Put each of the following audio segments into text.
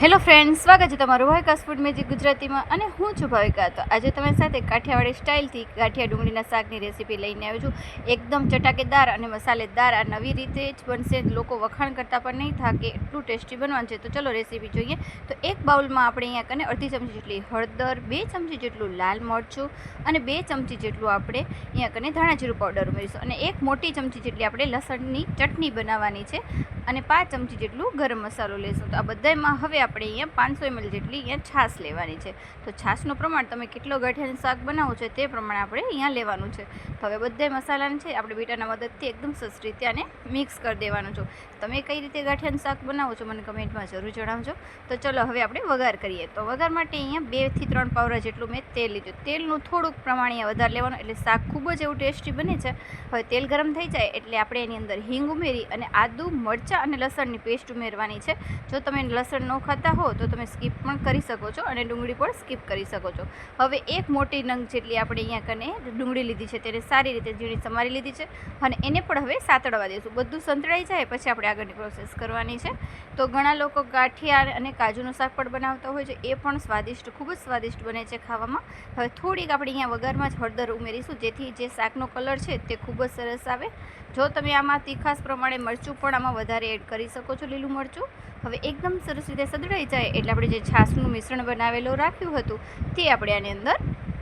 Hello friend સ્વાગત છે તમારું ભાવિકાસ ફૂડ મેજિક ગુજરાતીમાં અને હું છું ભાવિકા. તો આજે તમારી સાથે કાઠિયાવાડી સ્ટાઇલથી ગાંઠિયા ડુંગળીના શાકની રેસીપી લઈને આવી છું. એકદમ ચટાકેદાર અને મસાલેદાર આ નવી રીતે જ બનશે. લોકો વખાણ કરતાં પણ નહીં થાકે, એટલું ટેસ્ટી બનવાનું છે. તો ચલો રેસીપી જોઈએ. તો એક બાઉલમાં આપણે અહીંયા કને અડધી ચમચી જેટલી હળદર, બે ચમચી જેટલું લાલ મરચું અને બે ચમચી જેટલું આપણે અહીંયા કને ધાણા જીરું પાવડર ઉમેરીશું. અને એક મોટી ચમચી જેટલી આપણે લસણની ચટણી બનાવવાની છે. અને પાંચ ચમચી જેટલું ગરમ મસાલો લેશું. તો આ બધામાં હવે આપણે અહીંયા પાંચસો એમએલ જેટલી અહીંયા છાશ લેવાની છે. તો છાશનું પ્રમાણ તમે કેટલો ગાંઠિયાનું શાક બનાવો છો તે પ્રમાણે આપણે અહીંયા લેવાનું છે. તો હવે બધા મસાલાને છે આપણે બીટાના મદદથી એકદમ સરસ રીતે આને મિક્સ કરી દેવાનું છે. તમે કઈ રીતે ગાંઠિયાનું શાક બનાવો છો મને કમેન્ટમાં જરૂર જણાવજો. તો ચલો હવે આપણે વઘાર કરીએ. તો વઘાર માટે અહીંયા બેથી ત્રણ પાવરા જેટલું મેં તેલ લીધું. તેલનું થોડુંક પ્રમાણ અહીંયા વધારે લેવાનું, એટલે શાક ખૂબ જ એવું ટેસ્ટી બને છે. હવે તેલ ગરમ થઈ જાય એટલે આપણે એની અંદર હિંગ ઉમેરી અને આદુ મરચાં અને લસણની પેસ્ટ ઉમેરવાની છે. જો તમે લસણ ન ખાતા હો, તો તમે સ્કીપ પણ કરી શકો છો અને ડુંગળી પણ સ્કીપ કરી શકો છો. હવે એક મોટી નંગ જેટલી આપણે અહીંયા કને ડુંગળી લીધી છે, તેને સારી રીતે ઝીણી સમારી લીધી છે અને એને પણ હવે સાતળવા દઈશું. બધું સંતળાઈ જાય પછી આપણે આગળની પ્રોસેસ કરવાની છે. તો ઘણા લોકો ગાંઠિયા અને કાજુનું શાક પણ બનાવતા હોય છે, એ પણ સ્વાદિષ્ટ, ખૂબ જ સ્વાદિષ્ટ બને છે ખાવામાં. હવે થોડીક આપણે અહીંયા વઘારમાં જ હળદર ઉમેરીશું, જેથી જે શાકનો કલર છે તે ખૂબ જ સરસ આવે. જો તમે આમાં તીખાસ પ્રમાણે મરચું પણ આમાં વધારે એડ કરી શકો છો લીલું મરચું. હવે એકદમ સરસ રીતે સદડાઈ જાય એટલે આપણે જે છાશનું મિશ્રણ બનાવેલું રાખ્યું હતું તે આપણે આની અંદર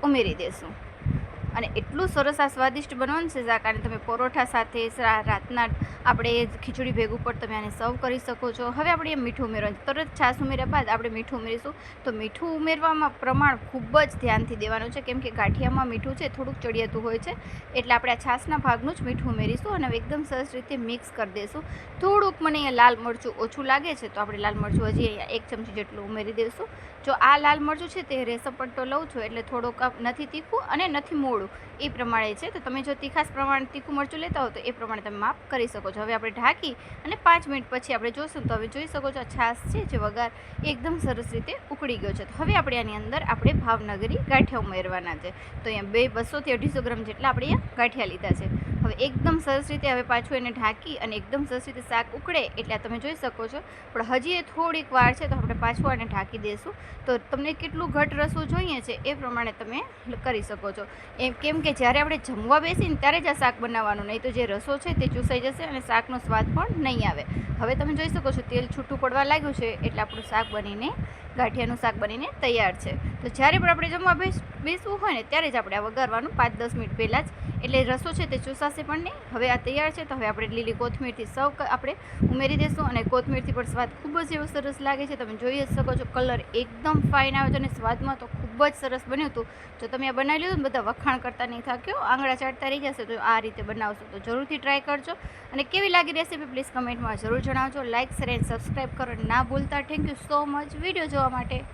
ઉમેરી દઈશું અને એટલું સરસ આ સ્વાદિષ્ટ બનવાનું છે અને તમે પરોઠા સાથે રાતના આપણે ખીચડી ભેગું પર તમે આને સર્વ કરી શકો છો. હવે આપણે એ મીઠું ઉમેરવાનું તરત છાશ ઉમેર્યા બાદ આપણે મીઠું ઉમેરીશું. તો મીઠું ઉમેરવામાં પ્રમાણ ખૂબ જ ધ્યાનથી દેવાનું છે, કેમ કે ગાંઠિયામાં મીઠું છે, થોડુંક ચડિયાતું હોય છે, એટલે આપણે આ છાશના ભાગનું જ મીઠું ઉમેરીશું અને એકદમ સરસ રીતે મિક્સ કરી દઈશું થોડુંક મને અહીંયા લાલ મરચું ઓછું લાગે છે, તો આપણે લાલ મરચું હજી અહીંયા એક ચમચી જેટલું ઉમેરી દઈશું જો આ લાલ મરચું છે, તે રેસપટ્ટો લઉં છું, એટલે થોડોક નથી તીખું અને નથી મોડું. એ પ્રમાણે છે. તો તમે જો તીખાસ પ્રમાણે તીખું મરચું લેતા હો તો એ પ્રમાણે તમે માપ કરી શકો છો. હવે આપણે ઢાંકી અને પાંચ મિનિટ પછી આપણે જોઈશું તો હવે જોઈ શકો છો છાસ છે જે વઘાર એકદમ સરસ રીતે ઉકળી ગયો છે. તો હવે આપણે આની અંદર આપણે ભાવનગરી ગાંઠિયા ઉમેરવાના છે. તો અહીંયા બે બસોથી અઢીસો ગ્રામ જેટલા આપણે અહીંયા ગાંઠિયા લીધા છે. હવે એકદમ સરસ રીતે હવે પાછું એને ઢાંકી અને એકદમ સરસ રીતે શાક ઉકળે એટલે તમે જોઈ શકો છો. પણ હજી એ થોડીક વાર છે તો આપણે પાછું આને ઢાંકી દઈશું. તો તમને કેટલું ઘટ રસો જોઈએ છે એ પ્રમાણે તમે કરી શકો છો. એમ કેમ કે જ્યારે આપણે જમવા બેસીને ત્યારે જ આ શાક બનાવવાનું, નહીં તો જે રસો છે તે ચૂસાઈ જશે અને શાકનો સ્વાદ પણ નહીં આવે. હવે તમે જોઈ શકો છો તેલ છૂટું પડવા લાગ્યું છે એટલે આપણું શાક બનીને ગાંઠિયાનું શાક બનીને તૈયાર છે. તો જ્યારે પણ આપણે જમવા બેસ, બેસવું હોય ને ત્યારે જ આપણે આ વઘારવાનું પાંચ દસ મિનિટ પહેલાં જ, એટલે રસો છે તે ચૂસાશે પણ નહીં. હવે આ તૈયાર છે તો હવે આપણે લીલી કોથમીરથી સૌ આપણે ઉમેરી દઈશું અને કોથમીરથી પણ સ્વાદ ખૂબ જ એવો સરસ લાગે છે. તમે જોઈ જ શકો છો કલર એકદમ ફાઇન આવે છે અને સ્વાદમાં તો ખૂબ જ સરસ બન્યું હતું. જો તમે આ બનાવી લીધું બધા વખાણ કરતા નહીં થાક્યો, આંગળા ચાટતા રહી જશે તો આ રીતે બનાવશો તો જરૂરથી ટ્રાય કરજો. અને કેવી લાગી રેસીપી પ્લીઝ કમેન્ટમાં જરૂર જણાવજો. લાઇક, શેર, એન્ડ સબસ્ક્રાઈબ કરો ના ભૂલતા. Thank you so much. Video જોવા માટે